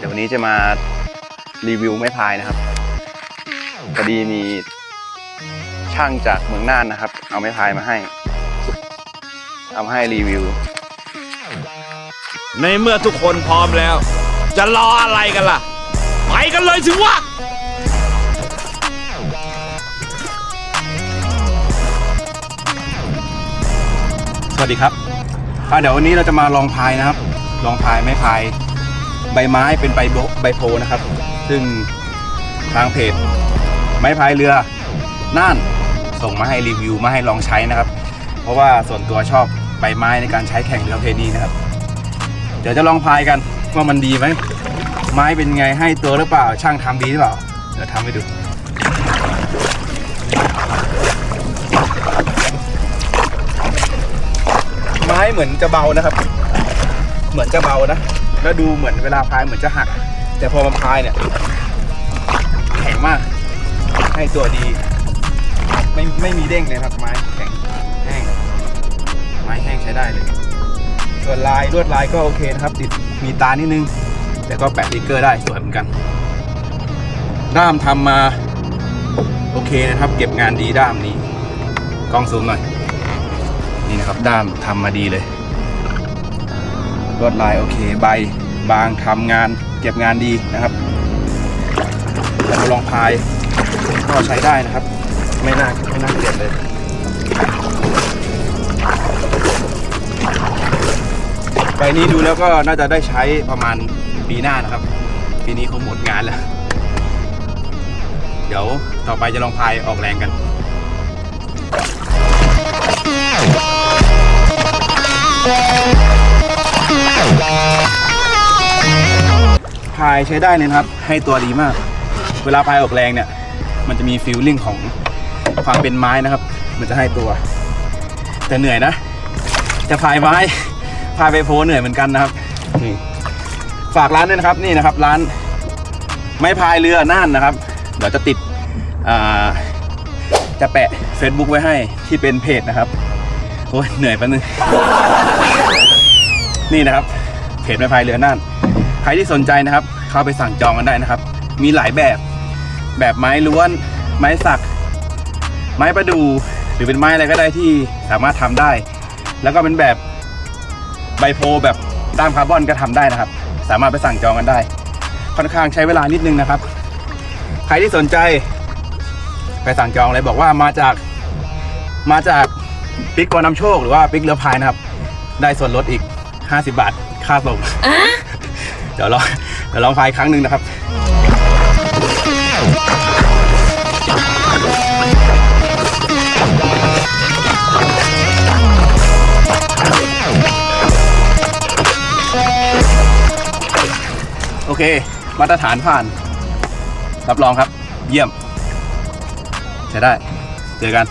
เดี๋ยววันนี้จะมารีวิวไม้พายนะครับพอดีมีช่างจากเมืองน่านนะครับ เอาไม้พายมาให้เอามาให้รีวิว ในเมื่อทุกคนพร้อมแล้ว จะรออะไรกันล่ะ ไปกันเลยสิวะสวัสดีครับอะเดี๋ยววันนี้เราจะมาลองพายนะครับ ลองพายไม้พาย ใบไม้เป็นใบโบใบโพนะครับ ซึ่งทางเพจไม้พายเรือน่านส่งมาให้รีวิวมาให้ลองใช้นะครับ เพราะว่าส่วนตัวชอบใบไม้ในการใช้แข่งเรือเพนีนะครับ เดี๋ยวจะลองพายกันว่ามันดีไหมไม้เป็นไงให้ตัวหรือเปล่า ช่างทำดีหรือเปล่าเดี๋ยวทำให้ดูไม้เหมือนจะเบานะครับ เหมือนจะเบานะ แล้วดูเหมือนเวลาพายเหมือนจะหัก แต่พอมันพายเนี่ยแข็งมาก ให้ตัวดี ไม่ไม่มีเด้งเลยครับไม้แข็งแห้งไม้แห้งใช้ได้เลย ส่วนลายลวดลายก็โอเคนะครับ ติดมีตานิดนึง แต่ก็แปะติ๊กเกอร์ได้สวยเหมือนกัน ด้ามทำมาโอเคนะครับ เก็บงานดีด้ามนี้กล้องซูมหน่อย นี่นะครับด้ามทำมาดีเลย ลวดลายโอเคใบบางทำงานเก็บงานดีนะครับแต่มาลองพายก็ใช้ได้นะครับ ไม่น่าไม่น่าเกลียดเลยใบนี้ดูแล้วก็น่าจะได้ใช้ประมาณปีหน้านะครับ ปีนี้คงหมดงานแล้ว เดี๋ยวต่อไปจะลองพายออกแรงกัน พายใช้ได้เลยนะครับ ให้ตัวดีมาก เวลาพายออกแรงเนี่ย มันจะมีฟีลลิ่งของความเป็นไม้นะครับ มันจะให้ตัว แต่เหนื่อยนะ จะพายไม้ พายไปโพเหนื่อยเหมือนกันนะครับนี่ฝากร้านด้วยนะครับนี่นะครับ ร้านไม้พายเรือน่านนะครับ เดี๋ยวจะติดจะแปะ Facebook ไว้ให้ที่เป็นเพจนะครับโอ้ยเหนื่อยแป๊บนึงนี่นะครับเพจไม้พายเรือน่าน ใครที่สนใจนะครับ เข้าไปสั่งจองกันได้นะครับ มีหลายแบบ แบบไม้ล้วน ไม้สัก ไม้ประดู่หรือเป็นไม้อะไรก็ได้ที่สามารถทำได้ แล้วก็เป็นแบบใบโพลแบบด้ามคาร์บอนก็ทำได้นะครับ สามารถไปสั่งจองกันได้ ค่อนข้างใช้เวลานิดนึงนะครับ ใครที่สนใจ ไปสั่งจองเลยบอกว่ามาจากมาจากปิกกอนำโชคหรือว่าปิกเรือพายนะครับ ได้ส่วนลดอีก 50 บาท ค่าส่ง เดี๋ยวลองเดี๋ยวลองพายครั้งหนึ่งนะครับโอเค มาตรฐานผ่าน รับรองครับ เยี่ยม ใช้ได้ เจอกัน